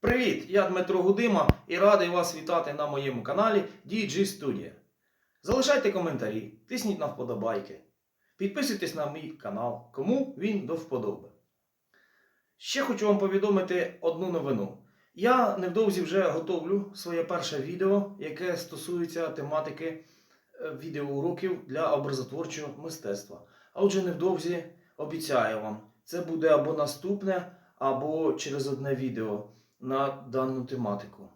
Привіт! Я Дмитро Гудима і радий вас вітати на моєму каналі DG Studio. Залишайте коментарі, тисніть на вподобайки. Підписуйтесь на мій канал, кому він до вподоби. Ще хочу вам повідомити одну новину. Я невдовзі вже готовлю своє перше відео, яке стосується тематики е, відеоуроків для образотворчого мистецтва. А отже, невдовзі обіцяю вам, це буде або наступне, або через одне відео на дану тематику.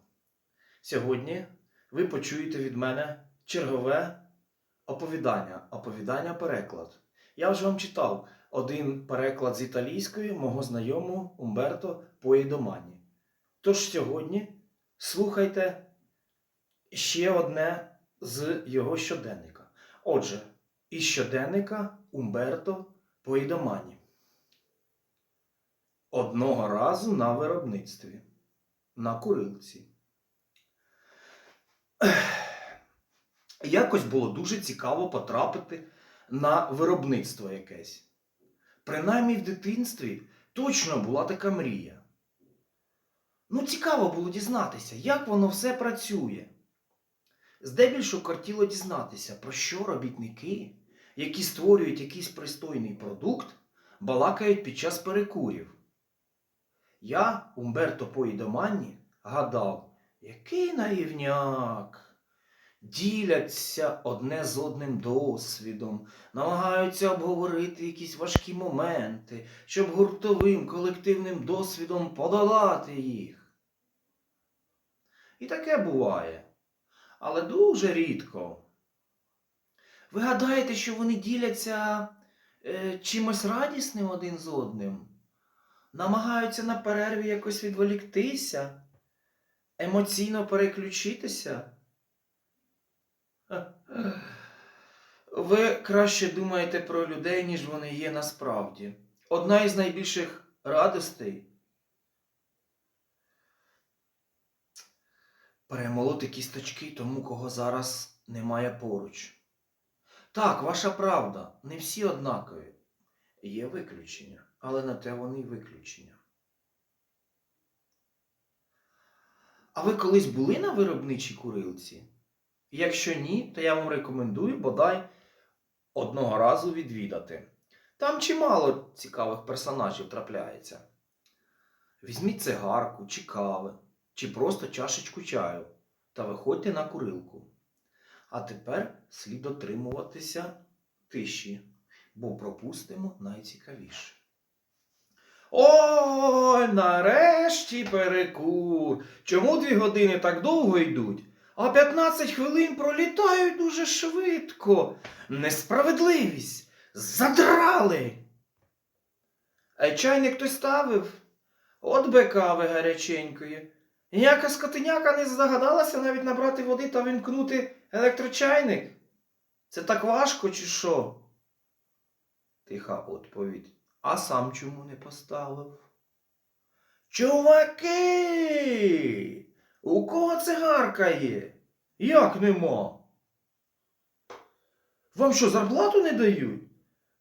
Сьогодні ви почуєте від мене чергове оповідання, оповідання-переклад. Я вже вам читав один переклад з італійської мого знайомого Умберто Поїдомані. Тож сьогодні слухайте ще одне з його щоденника. Отже, із щоденника Умберто Поїдомані. Одного разу на виробництві. На курилці. Якось було дуже цікаво потрапити на виробництво якесь. Принаймні в дитинстві точно була така мрія. Ну, цікаво було дізнатися, як воно все працює. Здебільшого кортіло дізнатися, про що робітники, які створюють якийсь пристойний продукт, балакають під час перекурів. Я, Умберто Поїдоманні, гадав, який наївняк. Діляться одне з одним досвідом, намагаються обговорити якісь важкі моменти, щоб гуртовим колективним досвідом подолати їх. І таке буває, але дуже рідко. Ви гадаєте, що вони діляться е, чимось радісним один з одним? Намагаються на перерві якось відволіктися, емоційно переключитися. Ви краще думаєте про людей, ніж вони є насправді. Одна із найбільших радостей перемолоти кісточки тому, кого зараз немає поруч. Так, ваша правда, не всі однакові. Є виключення, але на те вони й виключення. А ви колись були на виробничій курилці? Якщо ні, то я вам рекомендую бодай одного разу відвідати. Там чимало цікавих персонажів трапляється. Візьміть цигарку, чи кави, чи просто чашечку чаю та виходьте на курилку. А тепер слід дотримуватися тиші бо пропустимо найцікавіше. Ой, нарешті перекур. Чому дві години так довго йдуть? А 15 хвилин пролітають дуже швидко. Несправедливість. Задрали. А чайник хтось ставив? От би кави гаряченької. Ніяка скотиняка не здогадалася навіть набрати води та вимкнути електрочайник. Це так важко, чи що? Тиха відповідь. А сам чому не поставив? Чуваки! У кого цигарка є? Як нема? Вам що, зарплату не дають?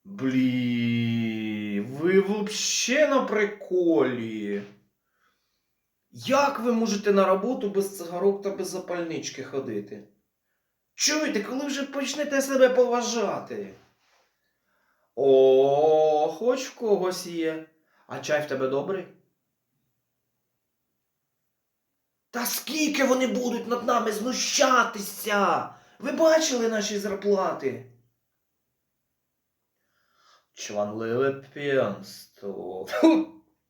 Блі, ви вообще на приколі. Як ви можете на роботу без цигарок та без запальнички ходити? Чуєте, коли вже почнете себе поважати? О, хоч в когось є. А чай в тебе добрий? Та скільки вони будуть над нами знущатися? Ви бачили наші зарплати? Чванливе п'янство.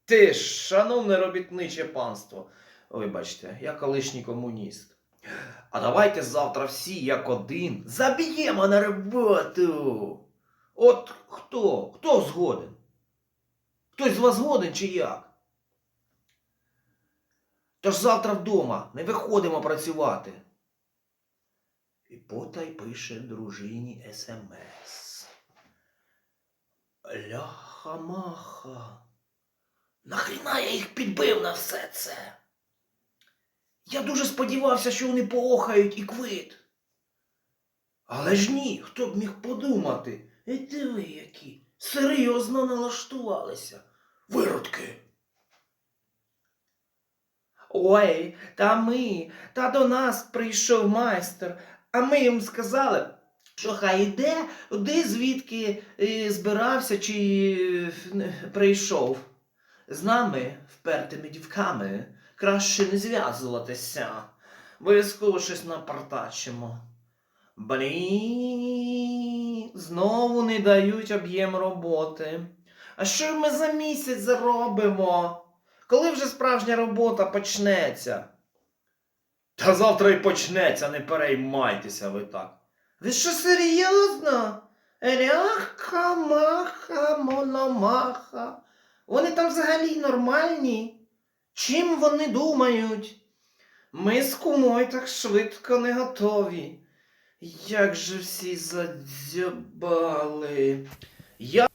Ти ж, шановне робітниче панство. Вибачте, я колишній комуніст. А давайте завтра всі, як один, заб'ємо на роботу. От хто? Хто згоден? Хтось з вас згоден чи як? Тож завтра вдома не виходимо працювати. І потай пише дружині смс. Ляха-маха. Нахріна я їх підбив на все це? Я дуже сподівався, що вони поохають і квит. Але ж ні, хто б міг подумати. І ти ви які серйозно налаштувалися. Виродки. Ой, та ми, та до нас прийшов майстер, а ми йому сказали, що хай йде, де звідки е, збирався чи е, прийшов. З нами, впертими дівками, краще не зв'язуватися. Обов'язково щось напартачимо. Блін, знову не дають об'єм роботи. А що ми за місяць заробимо? Коли вже справжня робота почнеться? Та завтра й почнеться, не переймайтеся ви так. Ви що серйозно? Ряха, маха, мономаха. Вони там взагалі нормальні. Чим вони думають? Ми з кумою так швидко не готові. Як же всі задзьобали. Я...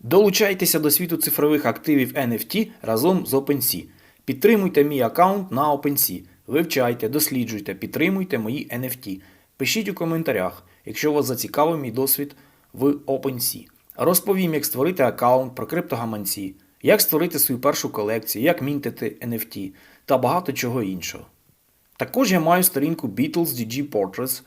Долучайтеся до світу цифрових активів NFT разом з OpenSea. Підтримуйте мій аккаунт на OpenSea. Вивчайте, досліджуйте, підтримуйте мої NFT. Пишіть у коментарях, якщо вас зацікавив мій досвід в OpenSea. Розповім, як створити аккаунт про криптогаманці, як створити свою першу колекцію, як мінтити NFT та багато чого іншого. Також я маю сторінку Beatles DG Portraits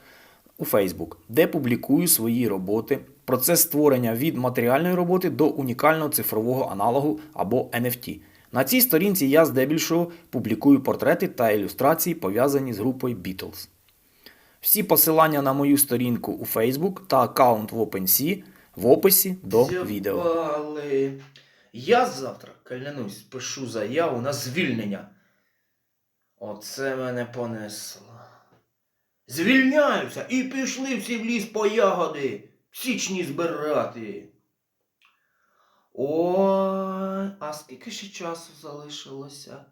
у Facebook, де публікую свої роботи, процес створення від матеріальної роботи до унікального цифрового аналогу або NFT. На цій сторінці я здебільшого публікую портрети та ілюстрації, пов'язані з групою Beatles. Всі посилання на мою сторінку у Facebook та аккаунт в OpenSea в описі до відео. Я завтра, клянусь, пишу заяву на звільнення. Оце мене понесло. Звільняюся і пішли всі в ліс по ягоди, січні збирати. Ой, а скільки ще часу залишилося?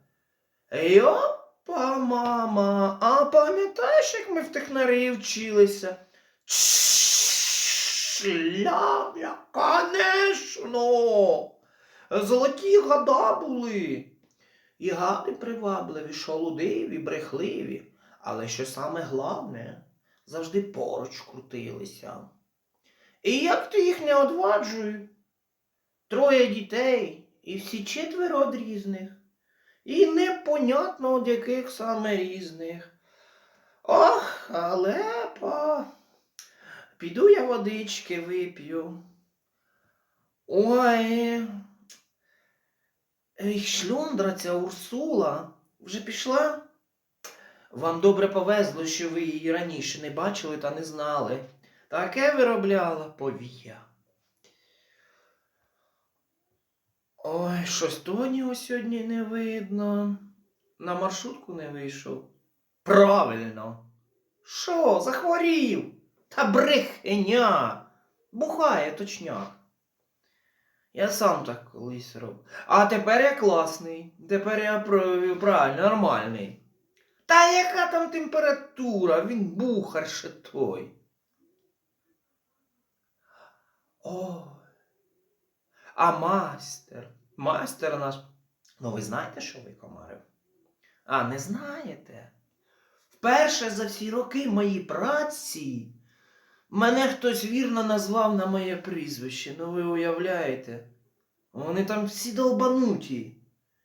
Йопа, мама, а пам'ятаєш, як ми в технарії вчилися? Шлябля, конечно! Золоті года були. І гади привабливі, шолудиві, брехливі. Але що саме головне, завжди поруч крутилися. І як ти їх не одваджуй? Троє дітей, і всі четверо од різних. І непонятно од яких саме різних. Ох, халепа. Піду я водички вип'ю. Ой. Ей, шльондра ця Урсула вже пішла? Вам добре повезло, що ви її раніше не бачили та не знали. Таке виробляла повія. Ой, щось Тоніо сьогодні не видно. На маршрутку не вийшов. Правильно. Що, захворів? Та брехеня. Бухає точняк. Я сам так колись робив. А тепер я класний. Тепер я правильно, нормальний. Та яка там температура? Він бухар ще той. Ой. А майстер. Майстер наш. Ну, ви знаєте, що ви комарив? А, не знаєте? Вперше за всі роки моїй праці мене хтось вірно назвав на моє прізвище. Ну ви уявляєте? Вони там всі долбануті.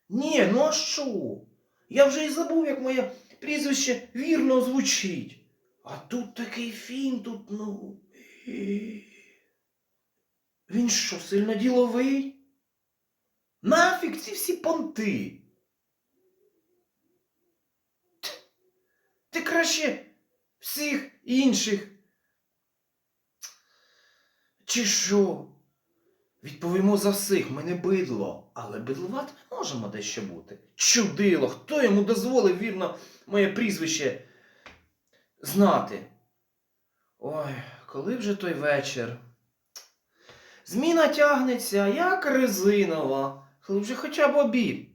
Ні, ну а що? Я вже і забув, як моє прізвище вірно звучить. А тут такий фін, тут, ну. Він що, сильно діловий? Нафіг ці всі понти. Ти краще всіх інших. Чи що? Відповімо за всіх, ми не бидло, але бидлувати можемо дещо бути. Чудило, хто йому дозволив вірно моє прізвище знати? Ой, коли вже той вечір? Зміна тягнеться, як резинова. Коли вже хоча б обід.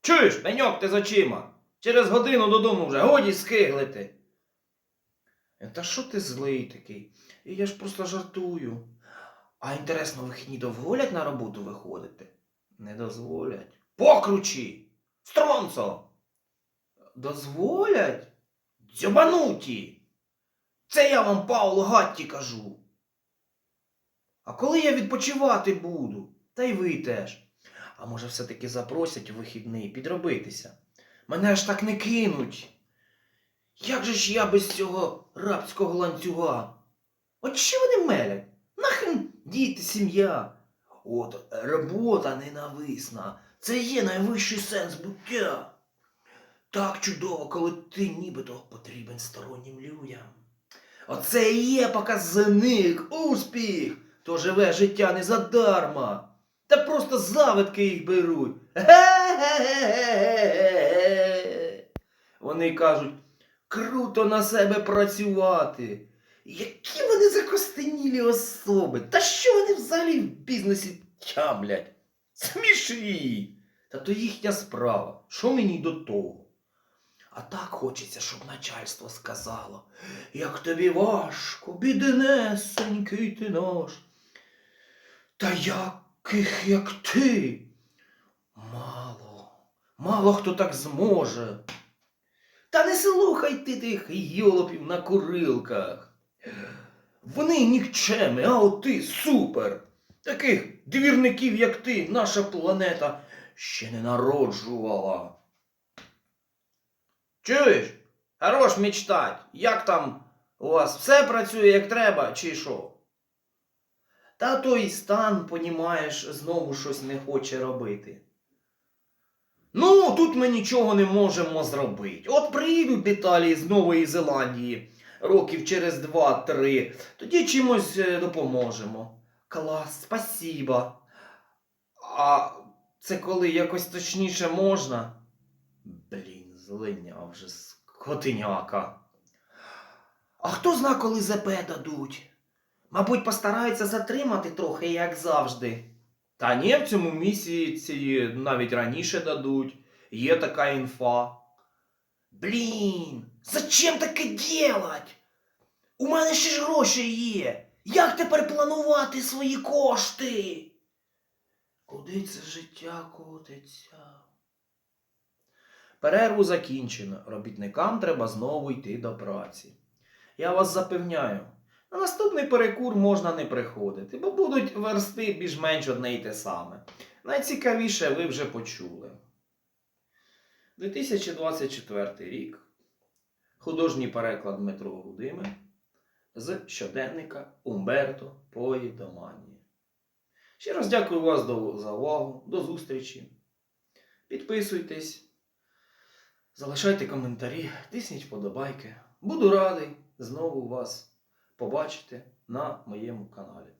Чуєш, пеньок ти з очима? Через годину додому вже годі скиглити. Е, Та що ти злий такий? І я ж просто жартую. А інтересно, вихідні дозволять на роботу виходити? Не дозволять. Покручі! Стронцо! Дозволять? Дзьобануті! Це я вам Пауло Гатті кажу. А коли я відпочивати буду? Та й ви теж. А може все-таки запросять у вихідний підробитися. Мене ж так не кинуть. Як же ж я без цього рабського ланцюга? От що вони мелять? Нахрен діти, сім'я? От робота ненависна. Це є найвищий сенс буття. Так чудово, коли ти нібито потрібен стороннім людям. Оце і є показник, успіх, то живе життя не задарма. Та просто завидки їх беруть. Вони кажуть, круто на себе працювати. Які вони закостенілі особи. Та що вони взагалі в бізнесі тямлять? Смішні. Та то їхня справа. Що мені до того? А так хочеться, щоб начальство сказало, як тобі важко, біднесенький ти наш. Та яких, як ти? Мало, мало хто так зможе. Та не слухай ти тих йолопів на курилках. Вони нікчеми, а от ти супер. Таких двірників, як ти, наша планета ще не народжувала. Чуєш? Хорош мечтать. Як там у вас все працює як треба, чи що? Та той стан, понімаєш, знову щось не хоче робити. Ну, тут ми нічого не можемо зробити. От приїдуть деталі з Нової Зеландії років через два-три, тоді чимось е, допоможемо. Клас, спасіба. А це коли якось точніше можна? Блін, злиня вже скотиняка. А хто зна, коли ЗП дадуть? Мабуть, постараються затримати трохи, як завжди. Та ні, в цьому місяці навіть раніше дадуть. Є така інфа. Блін, зачем таке делать? У мене ще ж гроші є. Як тепер планувати свої кошти? Куди це життя котиться? Перерву закінчено. Робітникам треба знову йти до праці. Я вас запевняю, на наступний перекур можна не приходити, бо будуть версти більш-менш одне й те саме. Найцікавіше ви вже почули. 2024 рік. Художній переклад Дмитро Гудими з щоденника Умберто Пої Домані. Ще раз дякую вас за увагу. До зустрічі. Підписуйтесь, залишайте коментарі, тисніть вподобайки. Буду радий знову вас побачити на моєму каналі.